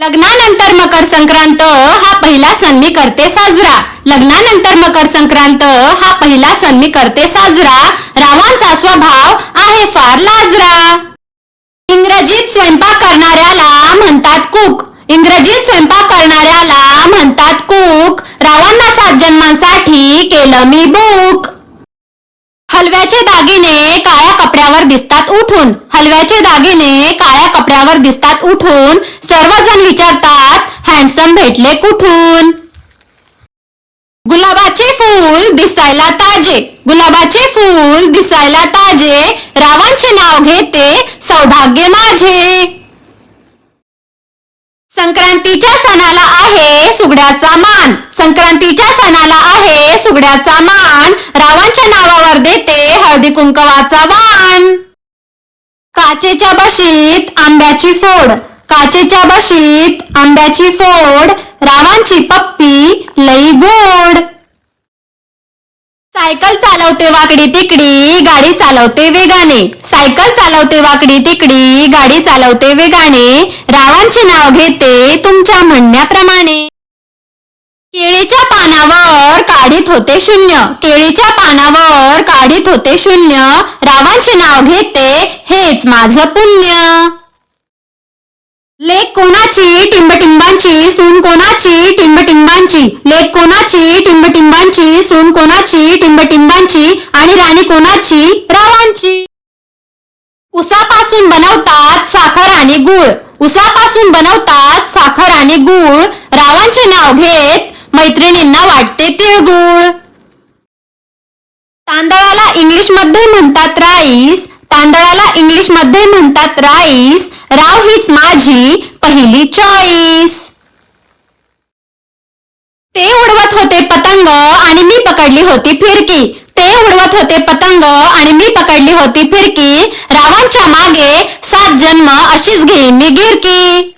लग्नानंतर मकर संक्रांत हा पहिला सण मी करते साजरा. लग्नानंतर मकर संक्रांत हा पहिला सण मी करते साजरा. रावांचा स्वभाव आहे फार लाजरा. इंग्रजीत स्वयंपाक करणाऱ्याला म्हणतात कुक इंग्रजीत स्वयंपाक करणाऱ्याला म्हणतात कुक रावणाच्या जन्मासाठी जन्मांसाठी केलं मी बुक हलव्याचे दागिने काळ्या कपड्यावर दिसतात उठून. हलव्याचे दागिने काळ्या कपड्यावर दिसतात उठून. सर्वजण विचारतात हँडसम भेटले कुठून? गुलाबाचे फूल दिसायला ताजे. गुलाबाचे फूल दिसायला ताजे. रावांचे नाव घेते सौभाग्य माझे. संक्रांतीच्या सणाला आहे सुगड्याचा मान. संक्रांतीच्या सणाला आहे सुगड्याचा मान. रावांच्या नावा हळदी कुंकवाचा वाण. काचेच्या बशीत आंब्याची फोड. काचेच्या बशीत आंब्याची फोड. रावांची पप्पी लई गोड. सायकल चालवते वाकडी तिकडी गाडी चालवते वेगाने. सायकल चालवते वाकडी तिकडी गाडी चालवते वेगाने. रावांचे नाव घेते तुमच्या म्हणण्या केळीच्या पानावर काढीत होते शून्य. केळीच्या पानावर काढीत होते शून्य. रावांचे नाव घेते हेच माझं पुण्य. लेख कोणाची? टिंबटिंबांची. सून कोणाची? टिंबटिंबांची. लेख कोणाची? टिंबटिंबांची. सून कोणाची? टिंबटिंबांची. आणि राणी कोणाची? रावांची. उसापासून बनवतात साखर आणि गुळ. उसापासून बनवतात साखर आणि गुळ. रावांचे नाव घेत मैत्रिणींना वाटते तिळगुळ. तांदळाला इंग्लिशमध्ये म्हणतात राईस. तांदळाला इंग्लिशमध्ये म्हणतात राईस. राव हीच माझी पहिली चॉईस ते उडवत होते पतंग आणि मी पकडली होती फिरकी. ते उडवत होते पतंग आणि मी पकडली होती फिरकी. रावांच्या मागे सात जन्म अशीच घेईन मी गिरकी.